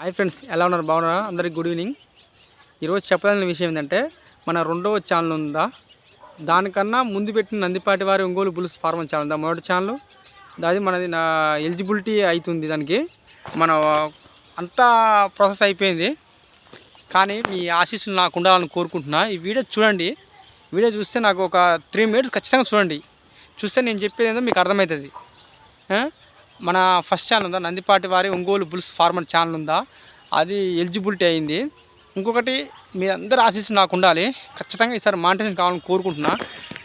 Hi friends ఎలా ఉన్నారు? బాగున్నారా? అందరికి గుడ్ ఈవినింగ్. ఈరోజు చెప్పాలని విషయం ఏంటంటే మన రెండవ ఛానల్ ఉందా? దానికన్నా ముందు పెట్టిన నందిపాటి వారి ఒంగోలు బుల్స్ ఫార్మర్ ఛానల్ ఉందా? మొదటి ఛానల్. అది మనది నా ఎలిజిబిలిటీ అవుతుంది దానికి. మన అంతా ప్రాసెస్ అయిపోయింది. కానీ మీ ఆశీస్సులు నాకు ఉండాలని కోరుకుంటున్నా. ఈ వీడియో చూడండి. వీడియో చూస్తే నాకు ఒక త్రీ మినిట్స్ ఖచ్చితంగా చూడండి. చూస్తే నేను చెప్పేది ఏందో మీకు అర్థమవుతుంది. మన ఫస్ట్ ఛానల్ ఉందా? నందిపాటి వారి ఒంగోలు బుల్స్ ఫార్మర్ ఛానల్ ఉందా? అది ఎలిజిబిలిటీ అయింది. ఇంకొకటి మీ అందరి ఆశీస్సులు నాకు ఉండాలి. ఖచ్చితంగా ఈసారి మాంటేషన్ కావాలని కోరుకుంటున్నా.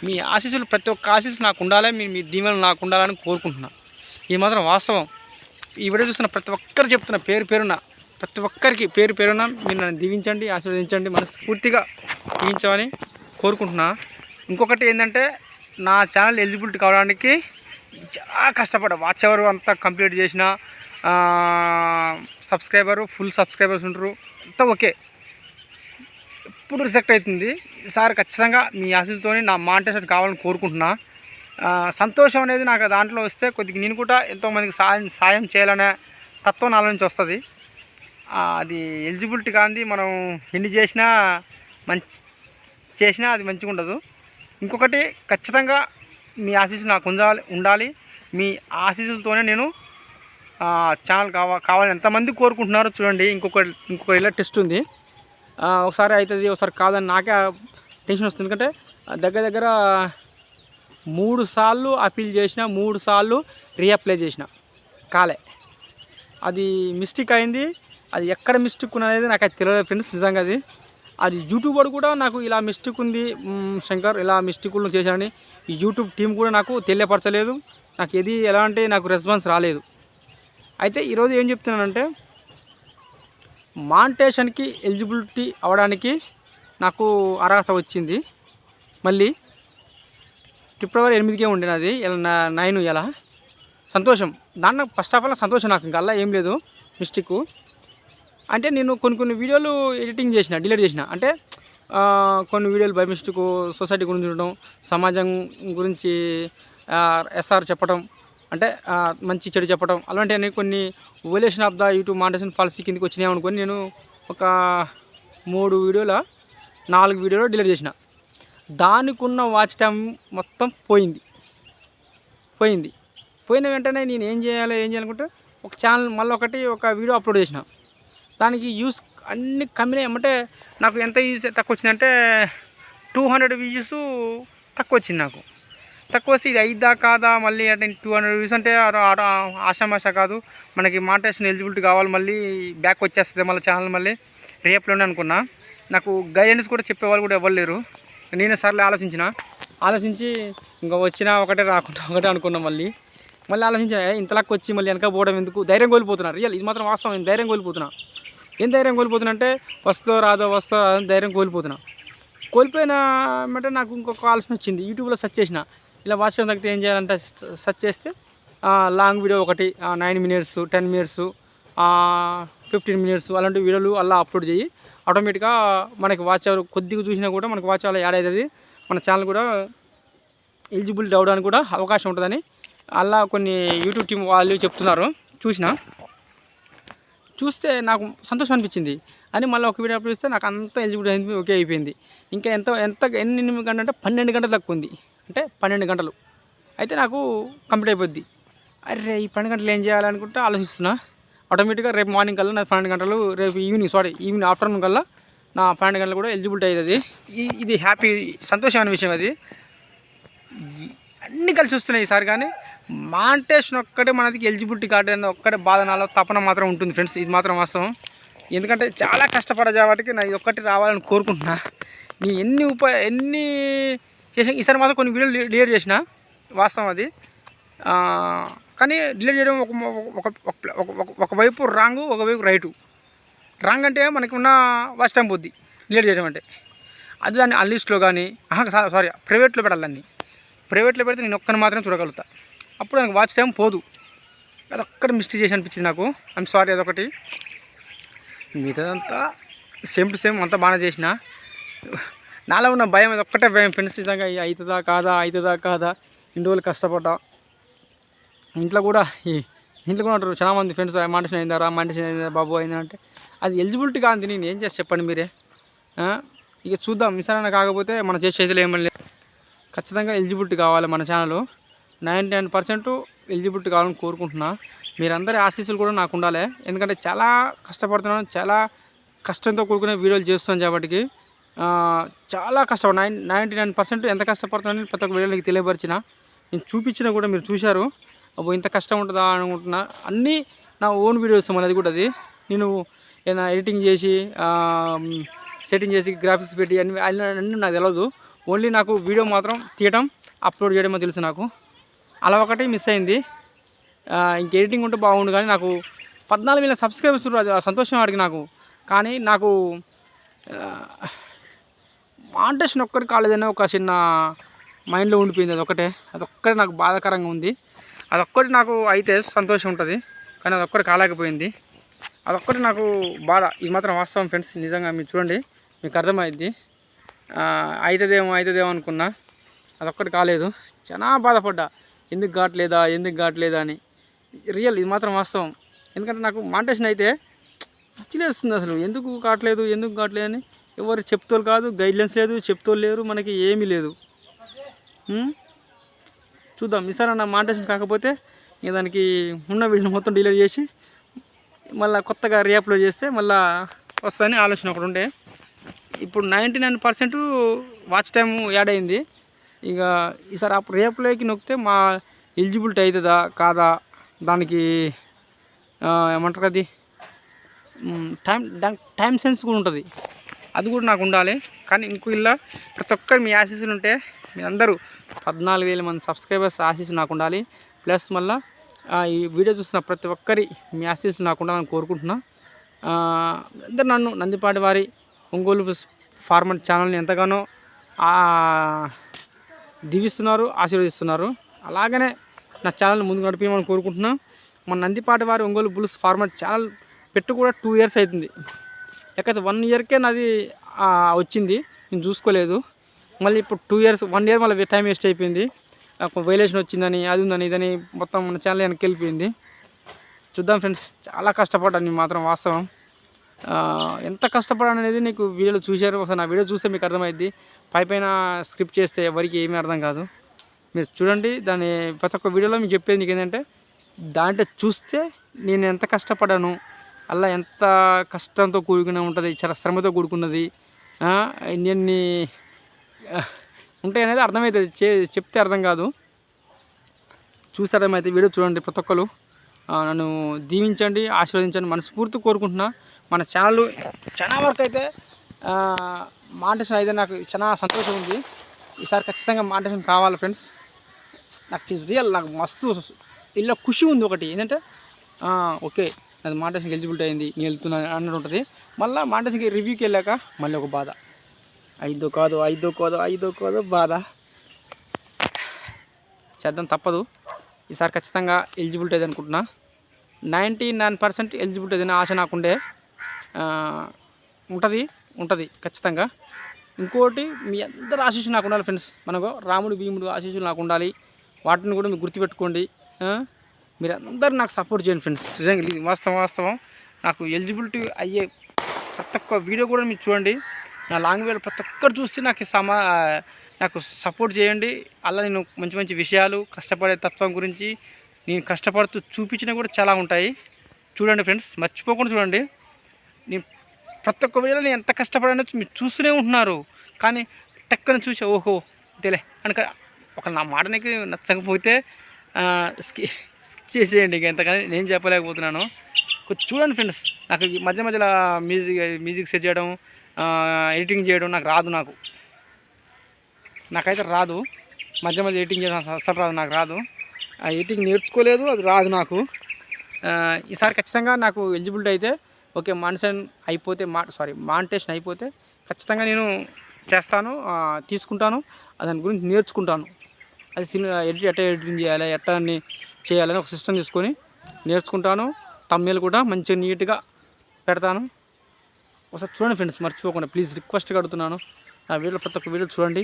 మీ ఆశీస్సులు ప్రతి ఒక్క ఆశీస్సు నాకు ఉండాలి. మీ మీ దీవెనలు నాకు ఉండాలని కోరుకుంటున్నా. ఈ మాత్రం వాస్తవం. ఈ వీడియో చూస్తున్న ప్రతి ఒక్కరు చెప్తున్న పేరు పేరున ప్రతి ఒక్కరికి పేరు పేరున మీరు నన్ను దీవించండి ఆశీర్వదించండి మనస్ఫూర్తిగా దీవించమని కోరుకుంటున్నా. ఇంకొకటి ఏంటంటే నా ఛానల్ ఎలిజిబిలిటీ కావడానికి చాలా కష్టపడ్డా. వాచ్ ఎవరు అంతా కంప్లీట్ చేసిన సబ్స్క్రైబరు ఫుల్ సబ్స్క్రైబర్స్ ఉంటారు. అంతా ఓకే. ఎప్పుడు రిజెక్ట్ అవుతుంది ఈసారి ఖచ్చితంగా మీ ఆశలతో నా మాంటేషన్ కావాలని కోరుకుంటున్నా. సంతోషం అనేది నాకు దాంట్లో వస్తే కొద్దిగా నేను కూడా ఎంతోమందికి సాయం సాయం చేయాలనే తత్వం నాలో నుంచి వస్తుంది. అది ఎలిజిబిలిటీ కాంది మనం ఎన్ని చేసినా మంచి చేసినా అది మంచిగా ఉండదు ఇంకొకటి ఖచ్చితంగా మీ ఆశీస్సు నాకు ఉండాలి ఉండాలి. మీ ఆశీస్సులతోనే నేను ఛానల్ కావా కావాలని ఎంతమంది కోరుకుంటున్నారో చూడండి. ఇంకొక ఇంకొక ఇలా టెస్ట్ ఉంది. ఒకసారి అవుతుంది ఒకసారి కాదని నాకే టెన్షన్ వస్తుంది. ఎందుకంటే దగ్గర దగ్గర మూడు సార్లు అపీల్ చేసిన మూడు సార్లు రీఅప్లై చేసిన. కాలే. అది మిస్టేక్ అయింది. అది ఎక్కడ మిస్టేక్ ఉన్నది నాకు అది తెలియదు ఫ్రెండ్స్ నిజంగా అది. అది యూట్యూబ్ వాడు కూడా నాకు ఇలా మిస్టేక్ ఉంది శంకర్ ఇలా మిస్టేకులు చేశానని ఈ యూట్యూబ్ టీం కూడా నాకు తెలియపరచలేదు. నాకు ఏది అంటే నాకు రెస్పాన్స్ రాలేదు. అయితే ఈరోజు ఏం చెప్తున్నానంటే మాంటేషన్కి ఎలిజిబిలిటీ అవడానికి నాకు అర్హత వచ్చింది. మళ్ళీ ఫిబ్రవరి ఎనిమిదికే ఉండినది ఇలా నైన్ ఇలా. సంతోషం. దాంట్లో ఫస్ట్ ఆఫ్ ఆల్ సంతోషం నాకు ఇంకా అలా ఏం లేదు మిస్టేక్. అంటే నేను కొన్ని కొన్ని వీడియోలు ఎడిటింగ్ చేసిన డిలీట్ చేసిన. అంటే కొన్ని వీడియోలు బై మిస్టేక్ సొసైటీ గురించి ఉండడం సమాజం గురించి ఎస్ఆర్ చెప్పడం అంటే మంచి చెడు చెప్పడం అలాంటివన్నీ కొన్ని violation of the YouTube recommendation policy కిందకి వచ్చినాయి అనుకొని నేను ఒక మూడు వీడియోల నాలుగు వీడియోలు డిలీట్ చేసిన. దానికి ఉన్న వాచ్ టైం మొత్తం పోయింది. పోయింది. పోయిన వెంటనే నేను ఏం చేయాలి ఏం చేయాలనుకుంటే ఒక ఛానల్ మళ్ళీ ఒకటి ఒక వీడియో అప్లోడ్ చేసిన. దానికి యూస్ అన్ని కమ్మినాయి. ఏమంటే నాకు ఎంత యూస్ తక్కువ వచ్చిందంటే టూ హండ్రెడ్ వ్యూస్ తక్కువ వచ్చింది నాకు. తక్కువ వస్తే ఇది అయిద్దా కాదా మళ్ళీ అంటే టూ హండ్రెడ్ వ్యూస్ అంటే ఆషామాష కాదు. మనకి మాంటేషన్ ఎలిజిబిలిటీ కావాలి మళ్ళీ బ్యాక్ వచ్చేస్తుంది మళ్ళీ ఛానల్ మళ్ళీ. రేపులోనే అనుకున్నా. నాకు గైడెన్స్ కూడా చెప్పేవాళ్ళు కూడా ఇవ్వలేరు లేరు. నేను సర్లే ఆలోచించిన. ఆలోచించి ఇంకా వచ్చినా ఒకటే రాకుండా ఒకటే అనుకున్నా మళ్ళీ. మళ్ళీ ఆలోచించా ఇంతలాక్కి వచ్చి మళ్ళీ వెనక పోవడం ఎందుకు? ధైర్యం కోల్పోతున్నా. రియల్ ఇది మాత్రం వాస్తవం. ధైర్యం కోల్పోతున్నా. ఏం ధైర్యం కోల్పోతున్నా అంటే వస్తో రాదో వస్తో రాదో ధైర్యం కోల్పోతున్నా. కోల్పోయిన అంటే నాకు ఇంకొక ఆలోచన వచ్చింది. యూట్యూబ్లో సెర్చ్ చేసిన. ఇలా వాట్సాప్ తగ్గితే ఏం చేయాలంటే సెర్చ్ చేస్తే లాంగ్ వీడియో ఒకటి nine minutes ten minutes fifteen minutes అలాంటి వీడియోలు అలా అప్లోడ్ చేయి. ఆటోమేటిక్గా మనకి వాచ్ అవర్ కొద్దిగా చూసినా కూడా మనకి వాచ్ అలా యాడ్ అవుతుంది. మన ఛానల్ కూడా ఎలిజిబిలిటీ అవ్వడానికి కూడా అవకాశం ఉంటుందని అలా కొన్ని యూట్యూబ్ టీం వాళ్ళు చెప్తున్నారు. చూసిన. చూస్తే నాకు సంతోషం అనిపించింది. అని మళ్ళీ ఒక వీడియో అప్లోడ్ చేస్తే నాకు అంత ఎలిజిబిలిటీ అయింది ఓకే అయిపోయింది. ఇంకా ఎంత ఎంత ఎన్ని గంటలు అంటే పన్నెండు గంటలు తక్కువ ఉంది. అంటే పన్నెండు గంటలు. అయితే నాకు కంప్లీట్ అయిపోద్ది. అరే ఈ పన్నెండు గంటలు ఏం చేయాలనుకుంటే ఆలోచిస్తున్నా. ఆటోమేటిక్గా రేపు మార్నింగ్ కల్లా నా పన్నెండు గంటలు రేపు ఈవినింగ్ సారీ ఈవినింగ్ ఆఫ్టర్నూన్ కల్లా నా పన్నెండు గంటలు కూడా ఎలిజిబిలిటీ అవుతుంది ఇది హ్యాపీ సంతోషమైన విషయం అది. అన్నీ కలిసి వస్తున్నాయి ఈసారి కానీ. మాంటేషన్ ఒక్కటే మనకి ఎలిజిబిలిటీ కార్డు అనేది ఒక్కటే బాధ నాలో తపన మాత్రం ఉంటుంది ఫ్రెండ్స్. ఇది మాత్రం వాస్తవం. ఎందుకంటే చాలా కష్టపడే కాబట్టి నా ఇది ఒక్కటి రావాలని కోరుకుంటున్నా. నీ ఎన్ని ఉప ఎన్ని చేసిన ఈసారి మాత్రం కొన్ని వీడియోలు డిలీట్ చేసిన వాస్తవం అది. కానీ డిలీట్ చేయడం ఒక ఒక ఒక- ఒకవైపు రాంగు ఒకవైపు రైటు. రాంగ్ అంటే మనకి ఉన్న వాచ్ టైం పోద్ది డిలీట్ చేయడం అంటే. అది దాన్ని ఆ లిస్ట్లో కానీ సారీ ప్రైవేట్లో పెట్టాలి దాన్ని. ప్రైవేట్లో పెడితే నేను ఒక్కని మాత్రం చూడగలుగుతా. అప్పుడు నాకు వాచ్ టైం పోదు. అది ఒక్కటి మిస్టేక్ చేసి అనిపించింది నాకు. ఐమ్ సారీ అదొకటి. మిగతాదంతా సేమ్ టు సేమ్ అంతా బాగానే చేసిన. నాలో ఉన్న భయం అది ఒక్కటే భయం. ఫ్రెండ్స్ నిజంగా అవుతుందా కాదా అవుతుందా కాదా? ఇన్ని రోజులు కష్టపడ్డా. ఇంట్లో కూడా ఈ ఇంట్లో కూడా ఉంటారు చాలా మంది ఫ్రెండ్స్ మాంటేషన్ అయిందారా మాంటేషన్ అయిందా బాబు అయిందంటే అది ఎలిజిబిలిటీ కాదు నేను. ఏం చేసి చెప్పండి మీరే? ఇక చూద్దాం. మిసారైనా కాకపోతే మనం చేసేది ఏమని లేదు. ఖచ్చితంగా ఎలిజిబిలిటీ కావాలి మన channel ninety nine percent eligibility కావాలని కోరుకుంటున్నా. మీరందరి ఆశీస్సులు కూడా నాకు ఉండాలి. ఎందుకంటే చాలా కష్టపడుతున్నాను చాలా కష్టంతో కూడుకునే వీడియోలు చేస్తున్నాను కాబట్టి చాలా కష్టం నైన్ నైంటీ నైన్ పర్సెంట్ ఎంత కష్టపడుతున్నానని ప్రతి ఒక్క వీడియోకి తెలియపరిచిన. నేను చూపించినా కూడా మీరు చూశారు. అబ్బో ఇంత కష్టం ఉంటుందా అనుకుంటున్నా. అన్నీ నా ఓన్ వీడియోస్ మళ్ళీ అది కూడా అది. నేను ఏదైనా ఎడిటింగ్ చేసి సెట్టింగ్ చేసి గ్రాఫిక్స్ పెట్టి అన్ని అన్ని అన్నీ నాకు తెలియదు ఓన్లీ నాకు వీడియో మాత్రం తీయడం అప్లోడ్ చేయడమో తెలుసు నాకు. అలా ఒకటి మిస్ అయింది. ఇంక ఎడిటింగ్ ఉంటే బాగుండు కానీ నాకు పద్నాలుగు వేల సబ్స్క్రైబర్స్ అది సంతోషం వాడికి నాకు. కానీ నాకు మాంటేషన్ ఒక్కటి కాలేదనే ఒక చిన్న మైండ్లో ఉండిపోయింది అది ఒకటే. అది ఒక్కటి నాకు బాధాకరంగా ఉంది. అదొక్కటి నాకు అయితే సంతోషం ఉంటుంది కానీ అదొక్కటి కాలేకపోయింది. అదొక్కటి నాకు బాధ. ఇది మాత్రం వాస్తవం ఫ్రెండ్స్ నిజంగా మీరు చూడండి మీకు అర్థమైంది అవుతుందేమో అవుతుందేమో అనుకున్నా. అదొక్కటి కాలేదు. చాలా బాధపడ్డా. ఎందుకు కావట్లేదా ఎందుకు కావట్లేదా అని. రియల్ ఇది మాత్రం వాస్తవం. ఎందుకంటే నాకు మాంటేషన్ అయితే పిచ్చిలేస్తుంది అసలు. ఎందుకు కావట్లేదు ఎందుకు కావట్లేదు అని ఎవరు చెప్తోలు కాదు గైడ్లైన్స్ లేదు చెప్తోలు లేరు మనకి ఏమీ లేదు. చూద్దాం. ఈసారి నా మాంటేషన్ కాకపోతే నేను దానికి ఉన్న వీడియో మొత్తం డిలీట్ చేసి మళ్ళీ కొత్తగా రీఅప్లోడ్ చేస్తే మళ్ళీ వస్తుందని ఆలోచన ఒకటి ఉండే. ఇప్పుడు ninety nine percent watch time add అయింది. ఇక ఈసారి అప్పుడు రేపులోకి నొక్కితే మా ఎలిజిబిలిటీ అవుతుందా కాదా? దానికి ఏమంటారు అది? టైం దానికి టైం సెన్స్ కూడా ఉంటుంది. అది కూడా నాకు ఉండాలి. కానీ ఇంకో ఇలా ప్రతి ఒక్కరు మీ ఆశీస్సులు ఉంటే మీరందరూ పద్నాలుగు వేల మంది సబ్స్క్రైబర్స్ ఆశీస్సులు నాకు ఉండాలి. ప్లస్ మళ్ళీ ఈ వీడియో చూసిన ప్రతి ఒక్కరి మీ ఆశీస్సులు నాకు ఉండాలని కోరుకుంటున్నా. అందరు నన్ను నందిపాటి వారి ఒంగోలు ఫార్మర్ ఛానల్ని ఎంతగానో దీవిస్తున్నారు ఆశీర్వదిస్తున్నారు. అలాగనే నా ఛానల్ ముందు నడిపించమని కోరుకుంటున్నాను మన నందిపాటి వారి ఒంగోలు బుల్స్ ఫార్మర్ ఛానల్ పెట్టు కూడా టూ ఇయర్స్ అవుతుంది లేకపోతే వన్ ఇయర్కే నాది వచ్చింది. నేను చూసుకోలేదు. మళ్ళీ ఇప్పుడు టూ ఇయర్స్ వన్ ఇయర్ మళ్ళీ టైం వేస్ట్ అయిపోయింది. వైలేషన్ వచ్చిందని అది ఉందని ఇదని మొత్తం మన ఛానల్ వెనక్కి వెళ్ళిపోయింది. చూద్దాం ఫ్రెండ్స్. చాలా కష్టపడ్డాను నేను మాత్రం వాస్తవం. ఎంత కష్టపడాను అనేది నీకు వీడియోలో చూశారు. ఒకసారి నా వీడియో చూస్తే మీకు అర్థమైద్ది. పై పైన స్క్రిప్ట్ చేస్తే ఎవరికి ఏమీ అర్థం కాదు. మీరు చూడండి దాని ప్రతి ఒక్క వీడియోలో మీకు చెప్పేది నీకు ఏంటంటే దాంట్లో చూస్తే నేను ఎంత కష్టపడాను అలా ఎంత కష్టంతో కూడుకున్న ఉంటుంది చాలా శ్రమతో కూడుకున్నది ఆ, ఎన్ని ఉంటాయి అనేది అర్థమవుతుంది చే చెప్తే అర్థం కాదు. చూసి అర్థమైతే వీడియో చూడండి ప్రతి ఒక్కరు. నన్ను దీవించండి ఆశీర్వదించండి మనస్ఫూర్తి కోరుకుంటున్నా. మన ఛానల్ చాలా వరకు అయితే మాంటేషన్ అయితే నాకు చాలా సంతోషం ఉంది. ఈసారి ఖచ్చితంగా మాంటేషన్ కావాలి ఫ్రెండ్స్. నాకు రియల్ నాకు మస్తు ఇలా ఖుషి ఉంది ఒకటి. ఏంటంటే ఓకే నాది మాంటేషన్కి ఎలిజిబిలిటీ అయింది నేను వెళ్తున్నాను అన్నట్టు ఉంటుంది. మళ్ళీ మాంటేషన్కి రివ్యూకి వెళ్ళాక మళ్ళీ ఒక బాధ. ఐదో కాదు ఐదో కాదు ఐదో కాదు బాధ. చేద్దాం తప్పదు. ఈసారి ఖచ్చితంగా ఎలిజిబిలిటీ అది అనుకుంటున్నా. నైంటీ నైన్ పర్సెంట్ ఎలిజిబిలిటీ అదని ఆశ నాకుండే. ఉంటుంది. ఉంటుంది ఖచ్చితంగా. ఇంకోటి మీ అందరు ఆశీస్సులు నాకు ఉండాలి ఫ్రెండ్స్ మనకు రాముడు భీముడు ఆశీస్సులు నాకు ఉండాలి. వాటిని కూడా మీరు గుర్తుపెట్టుకోండి. మీరు అందరు నాకు సపోర్ట్ చేయండి ఫ్రెండ్స్ నిజంగా ఇది వాస్తవం వాస్తవం. నాకు ఎలిజిబిలిటీ అయ్యే ప్రతి ఒక్క వీడియో కూడా మీరు చూడండి. నా లాంగ్వేజ్ ప్రతి ఒక్కరు చూస్తే నాకు సమా నాకు సపోర్ట్ చేయండి. అలా నేను మంచి మంచి విషయాలు కష్టపడే తత్వం గురించి నేను కష్టపడుతూ చూపించినవి కూడా చాలా ఉంటాయి. చూడండి ఫ్రెండ్స్ మర్చిపోకుండా చూడండి. నేను ప్రతి ఒక్క వీడియోలో నేను ఎంత కష్టపడానో మీరు చూస్తూనే ఉంటున్నారు. కానీ టక్కన చూసి ఓహో అంతేలే అనుక ఒక నా మాట నీకు నచ్చకపోతే స్కి స్కిప్ చేసేయండి ఇక ఎంతకని నేను చెప్పలేకపోతున్నాను. కొంచెం చూడండి ఫ్రెండ్స్ నాకు మధ్య మధ్యలో మ్యూజిక్ మ్యూజిక్ సెట్ చేయడం ఎడిటింగ్ చేయడం నాకు రాదు నాకు. నాకైతే రాదు. మధ్య మధ్య ఎడిటింగ్ చేయడం అసలు రాదు నాకు రాదు. ఆ ఎడిటింగ్ నేర్చుకోలేదు అది రాదు నాకు. ఈసారి ఖచ్చితంగా నాకు ఎలిజిబిలిటీ అయితే ఓకే మాన్సన్ అయిపోతే మా సారీ మాంటేషన్ అయిపోతే ఖచ్చితంగా నేను చేస్తాను తీసుకుంటాను దాని గురించి నేర్చుకుంటాను. అది సినిమా ఎడిట్ ఎట్లా ఎడిటింగ్ చేయాలి ఎట్లా అన్ని చేయాలని ఒక సిస్టమ్ తీసుకొని నేర్చుకుంటాను. తమ్మేలు కూడా మంచిగా నీట్గా పెడతాను. ఒకసారి చూడండి ఫ్రెండ్స్ మర్చిపోకుండా ప్లీజ్ రిక్వెస్ట్గా అడుగుతున్నాను ఆ వీడియో ప్రతి ఒక్క వీడియో చూడండి.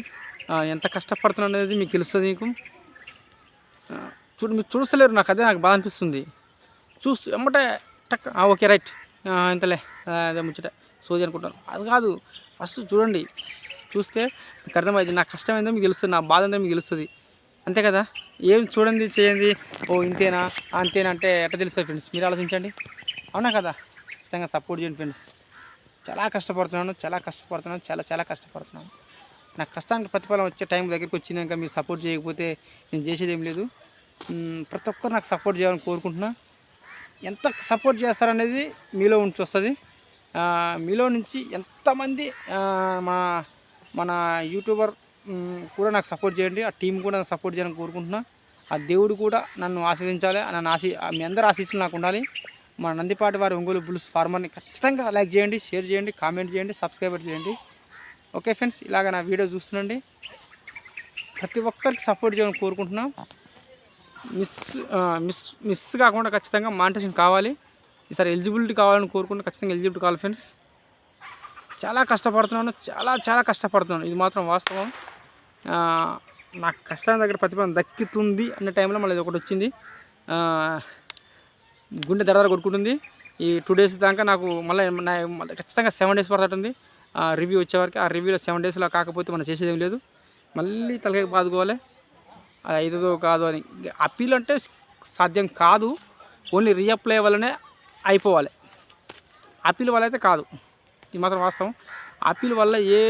ఎంత కష్టపడుతున్నాను అనేది మీకు తెలుస్తుంది మీకు చూడు మీరు చూస్తలేరు నాకు అదే నాకు బాధ అనిపిస్తుంది. చూస్తూ ఎమ్మటే టక్ ఓకే రైట్. ఇంతలే. అదే ముచ్చట. సోది అనుకుంటాను అది కాదు. ఫస్ట్ చూడండి. చూస్తే మీకు అర్థమైంది. నా కష్టం ఏందో మీకు తెలుస్తుంది. నా బాధ ఏందో మీకు తెలుస్తుంది. అంతే కదా? ఏం చూడండి చేయండి. ఓ ఇంతేనా? అంతేనా అంటే ఎట్లా తెలుస్తుంది ఫ్రెండ్స్? మీరు ఆలోచించండి. అవునా కదా? ఖచ్చితంగా సపోర్ట్ చేయండి ఫ్రెండ్స్. చాలా కష్టపడుతున్నాను. చాలా కష్టపడుతున్నాను. చాలా చాలా కష్టపడుతున్నాను. నా కష్టానికి ప్రతిఫలం వచ్చే టైం దగ్గరికి వచ్చినాక మీరు సపోర్ట్ చేయకపోతే నేను చేసేది ఏం లేదు ప్రతి ఒక్కరు నాకు సపోర్ట్ చేయాలని కోరుకుంటున్నా. ఎంత సపోర్ట్ చేస్తారనేది మీలో ఉంచి వస్తుంది. మీలో నుంచి ఎంతమంది మన మన యూట్యూబర్ కూడా నాకు సపోర్ట్ చేయండి ఆ టీం కూడా నాకు సపోర్ట్ చేయాలని కోరుకుంటున్నా. ఆ దేవుడు కూడా నన్ను ఆశీర్వదించాలి నన్ను ఆశీ మీ అందరు ఆశీస్సులు నాకు ఉండాలి. మన నందిపాటి వారి ఒంగోలు బుల్స్ ఫార్మర్ని ఖచ్చితంగా లైక్ చేయండి షేర్ చేయండి కామెంట్ చేయండి సబ్స్క్రైబర్ చేయండి. ఓకే ఫ్రెండ్స్ ఇలాగ నా వీడియో చూస్తుండండి. ప్రతి ఒక్కరికి సపోర్ట్ చేయాలని కోరుకుంటున్నాం. మిస్ మిస్ మిస్ కాకుండా ఖచ్చితంగా మానిటేషన్ కావాలి. ఈసారి ఎలిజిబిలిటీ కావాలని కోరుకుంటే ఖచ్చితంగా ఎలిజిబిలిటీ కావాలి ఫ్రెండ్స్. చాలా కష్టపడుతున్నాను చాలా చాలా కష్టపడుతున్నాను. ఇది మాత్రం వాస్తవం. నాకు కష్టం దగ్గర ప్రతిఫలం దక్కుతుంది అనే టైంలో మళ్ళీ ఇది ఒకటి వచ్చింది. గుండె దరదర కొట్టుకుంటుంది. ఈ టూ డేస్ దాకా నాకు మళ్ళీ ఖచ్చితంగా సెవెన్ డేస్ పడుతుంది రివ్యూ వచ్చేవరకు ఆ రివ్యూలో సెవెన్ డేస్లో కాకపోతే మనం చేసేది లేదు. మళ్ళీ తలకాయ బాదుకోవాలి. అది అవుతుందో కాదు అని. అప్పీల్ అంటే సాధ్యం కాదు ఓన్లీ రీఅప్లై వల్లనే అయిపోవాలి. అప్పీల్ వల్ల అయితే కాదు. ఇది మాత్రం వాస్తవం. అప్పీల్ వల్ల ఏ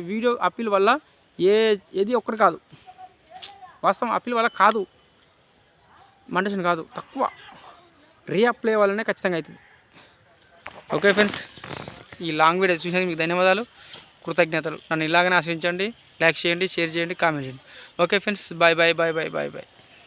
వీడియో అప్పీల్ వల్ల ఏ ఏది ఒక్కటి కాదు. వాస్తవం అప్పీల్ వల్ల కాదు. మండేషన్ కాదు తక్కువ. రీఅప్లై వల్లనే ఖచ్చితంగా అవుతుంది. ఓకే ఫ్రెండ్స్ ఈ లాంగ్ వీడియో చూసినందుకు మీకు ధన్యవాదాలు కృతజ్ఞతలు. నన్ను ఇలాగనే ఆశ్రయించండి. లైక్ చేయండి షేర్ చేయండి కామెంట్ చేయండి. Okay friends bye bye bye bye bye bye